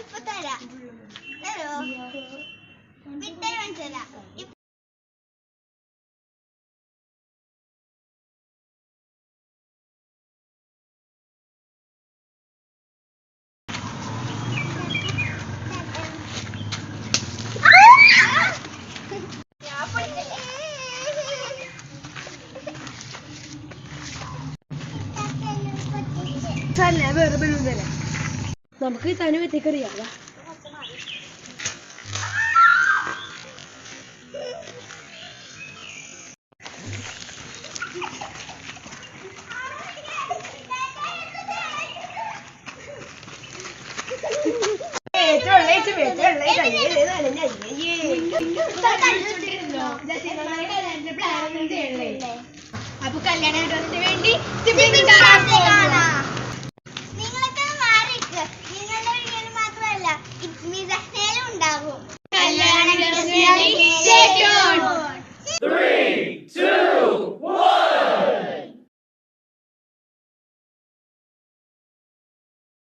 ഇപ്പൊ തരാം തരോ മിഠായി വാങ്ങിച്ചു തരാം ഇപ്പൊ ഞാൻ പൊട്ടിച്ചേ. തന്നെ വേറെ ഈ നമുക്ക് തനി വെത്തിക്കറിയാം അപ്പൊ കല്യാണം വേണ്ടി hago.